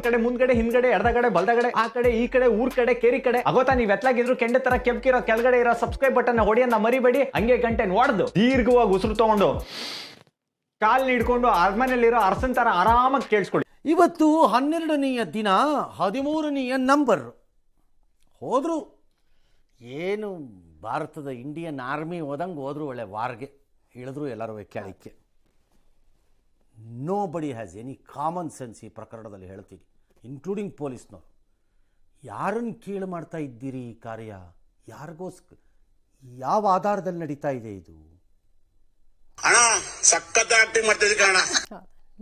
ಕಡೆ ಮುಂದ್ಗಡೆ ಹಿಂದ್ಗಡೆ ಎಡದಗಡೆ ಬಲ್ದಗಡೆ ಆ ಕಡೆ, ಈ ಕಡೆ, ಊರ್ ಕಡೆ, ಕೇರಿ ಕಡೆ. ಅಗೋತಾ ನೀವ್ ಎತ್ಲಾಗಿದ್ರು ಕೆಂಡ ತರ ಕೆಪ್ಕಿರೋ ಕೆಳಗಡೆ ಇರೋ ಸಬ್ಸ್ಕ್ರೈಬ್ ಬಟನ್ ಹೊಡಿಯನ್ನ ಮರಿಬೇಡಿ. ಹಂಗೆ ಗಂಟೆ ನೋಡ್ದು. ದೀರ್ಘವಾಗಿ ಉಸಿರು ತಗೊಂಡು ಕಾಲ್ ಹಿಡ್ಕೊಂಡು, ಅರಮನೆಯಲ್ಲಿರೋ ಅರಸನ್ ತರ ಆರಾಮಾಗಿ ಕೇಳಿಸ್ಕೊಳ್ಳಿ. ಇವತ್ತು ಹನ್ನೆರಡನೆಯ ದಿನ, ಹದಿಮೂರನೆಯ ನಂಬರ್. ಹೋದ್ರು. ಏನು ಭಾರತದ ಇಂಡಿಯನ್ ಆರ್ಮಿ ಹೋದಂಗೆ ಹೋದ್ರು ಒಳ್ಳೆ ವಾರ್ಗೆ. ಇಳಿದ್ರು ಎಲ್ಲರೂ ಕೆಳಕ್ಕೆ ನೋ ಬಡಿ ಹ್ಯಾಸ್ ಎನಿ ಕಾಮನ್ ಸೆನ್ಸ್ ಈ ಪ್ರಕರಣದಲ್ಲಿ ಹೇಳ್ತೀನಿ ಇನ್ಕ್ಲೂಡಿಂಗ್ ಪೊಲೀಸ್ನವರು ಯಾರನ್ನು ಕೀಳು ಮಾಡ್ತಾ ಇದ್ದೀರಿ ಈ ಕಾರ್ಯ? ಯಾರಿಗೋಸ್ಕರ ಯಾವ ಆಧಾರದಲ್ಲಿ ನಡೀತಾ ಇದೆ ಇದು?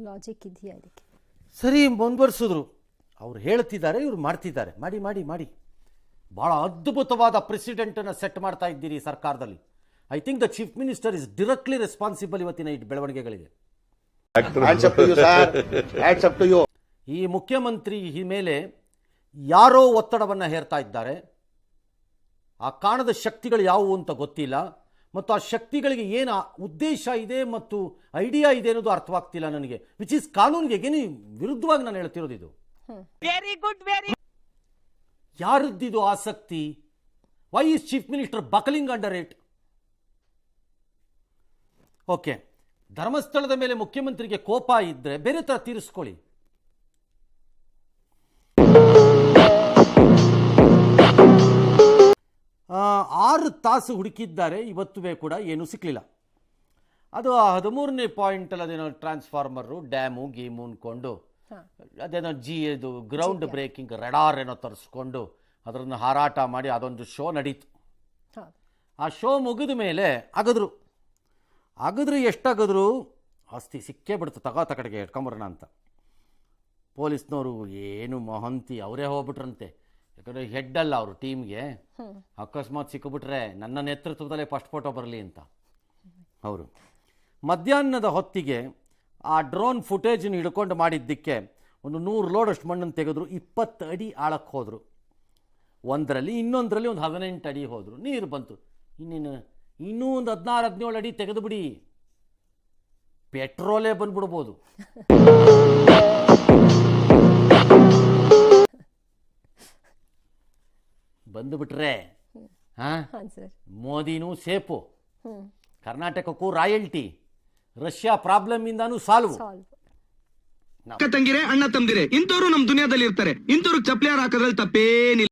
ಲಾಜಿಕ್ ಇದೆಯಾ ಇದಕ್ಕೆ? ಸರಿ ಮುಂದುವರಿಸಿದ್ರು. ಅವ್ರು ಹೇಳ್ತಿದ್ದಾರೆ ಇವ್ರು ಮಾಡ್ತಿದ್ದಾರೆ. ಮಾಡಿ ಮಾಡಿ ಮಾಡಿ. ಭಾಳ ಅದ್ಭುತವಾದ ಪ್ರೆಸಿಡೆಂಟನ್ನು ಸೆಟ್ ಮಾಡ್ತಾ ಇದ್ದೀರಿ ಸರ್ಕಾರದಲ್ಲಿ. I think the chief minister is directly responsible ಇವತ್ತಿನ ಈ ಬೆಳವಣಿಗೆಗಳಿಗೆ. ಈ ಮುಖ್ಯಮಂತ್ರಿ ಈ ಮೇಲೆ ಯಾರೋ ಒತ್ತಡವನ್ನು ಹೇರ್ತಾ ಇದ್ದಾರೆ. ಆ ಕಾಣದ ಶಕ್ತಿಗಳು ಯಾವುವು ಅಂತ ಗೊತ್ತಿಲ್ಲ. ಮತ್ತು ಆ ಶಕ್ತಿಗಳಿಗೆ ಏನು ಉದ್ದೇಶ ಇದೆ ಮತ್ತು ಐಡಿಯಾ ಇದೆ ಅನ್ನೋದು ಅರ್ಥವಾಗ್ತಿಲ್ಲ ನನಗೆ. ವಿಚ್ ಇಸ್ ಕಾನೂನಿಗೆ ಏನು ವಿರುದ್ಧವಾಗಿ ನಾನು ಹೇಳ್ತಿರೋದು ಇದು. ವೆರಿ ಗುಡ್ ವೆರಿ ಯಾರದ್ದಿದು ಆಸಕ್ತಿ? Why is chief minister buckling under it okay ಧರ್ಮಸ್ಥಳದ ಮೇಲೆ ಮುಖ್ಯಮಂತ್ರಿಗೆ ಕೋಪ ಇದ್ರೆ ಬೇರೆ ತರ ತೀರಿಸ್ಕೊಳ್ಳಿ. ಆರು ತಾಸು ಹುಡುಕಿದ್ದಾರೆ ಇವತ್ತುವೇ ಕೂಡ ಏನೂ ಸಿಕ್ಕಲಿಲ್ಲ ಅದು ಆ ಹದಿಮೂರನೇ ಪಾಯಿಂಟಲ್ಲಿ ಅದೇನೋ ಟ್ರಾನ್ಸ್ಫಾರ್ಮರು ಡ್ಯಾಮು ಗೀಮು ಅಂದ್ಕೊಂಡು ಅದೇನೋ ಜಿ ಇದು ಗ್ರೌಂಡ್ ಬ್ರೇಕಿಂಗ್ ರೆಡಾರ್ ಏನೋ ತರಿಸ್ಕೊಂಡು ಅದರನ್ನು ಹಾರಾಟ ಮಾಡಿ ಅದೊಂದು ಶೋ ನಡೀತು. ಆ ಶೋ ಮುಗಿದ ಮೇಲೆ ಅಗದ್ರು. ಅಗದ್ರು ಎಷ್ಟಾಗದ್ರು ಆಸ್ತಿ ಸಿಕ್ಕೇ ಬಿಡ್ತು ತಗೋ ತಕಡೆಗೆ ಇಟ್ಕೊಂಬರೋಣ ಅಂತ. ಪೊಲೀಸ್ನವರು ಏನು ಮಹಂತಿ ಅವರೇ ಹೋಗ್ಬಿಟ್ರಂತೆ. ಯಾಕಂದರೆ ಹೆಡ್ ಅಲ್ಲ ಅವರು ಟೀಮ್ಗೆ. ಅಕಸ್ಮಾತ್ ಸಿಕ್ಕಿಬಿಟ್ರೆ ನನ್ನ ನೇತೃತ್ವದಲ್ಲೇ ಫಸ್ಟ್ ಫೋಟೋ ಬರಲಿ ಅಂತ. ಅವರು ಮಧ್ಯಾಹ್ನದ ಹೊತ್ತಿಗೆ ಆ ಡ್ರೋನ್ ಫುಟೇಜನ್ನು ಹಿಡ್ಕೊಂಡು ಮಾಡಿದ್ದಕ್ಕೆ ಒಂದು ನೂರು ಲೋಡಷ್ಟು ಮಣ್ಣನ್ನು ತೆಗೆದ್ರು. ಇಪ್ಪತ್ತು ಅಡಿ ಆಳಕ್ಕೆ ಹೋದರು. ಒಂದರಲ್ಲಿ ಇನ್ನೊಂದರಲ್ಲಿ ಒಂದು ಹದಿನೆಂಟು ಅಡಿ ಹೋದರು. ನೀರು ಬಂತು. ಇನ್ನೇನು ಇನ್ನೂ ಒಂದು ಹದಿನಾರು ಹದಿನೇಳು ಅಡಿ ತೆಗೆದು ಬಿಡಿ ಪೆಟ್ರೋಲೇ ಬಂದ್ಬಿಡ್ಬೋದು. ಬಂದುಬಿಟ್ರೆ ಹಾಂ ಹಾಂ ಸರ್. ಮೋದಿನೂ ಸೇಫು ಕರ್ನಾಟಕಕ್ಕೂ ರಾಯಲ್ಟಿ. ರಷ್ಯಾ ಪ್ರಾಬ್ಲಮ್ ಇಂದಾನು ಸಾಲ್ವ್. ಸಾಲ್ವ್ ಅಕ್ಕ ತಂಗಿರೆ ಅಣ್ಣ ತಂದಿರೆ ಇಂಥವ್ರು ನಮ್ ದುನಿಯಾದಲ್ಲಿ ಇರ್ತಾರೆ ಇಂಥವ್ರು ಚಪ್ಪಲಿ ಹಾಕೋದ್ರಲ್ಲಿ ತಪ್ಪೇನಿಲ್ಲ.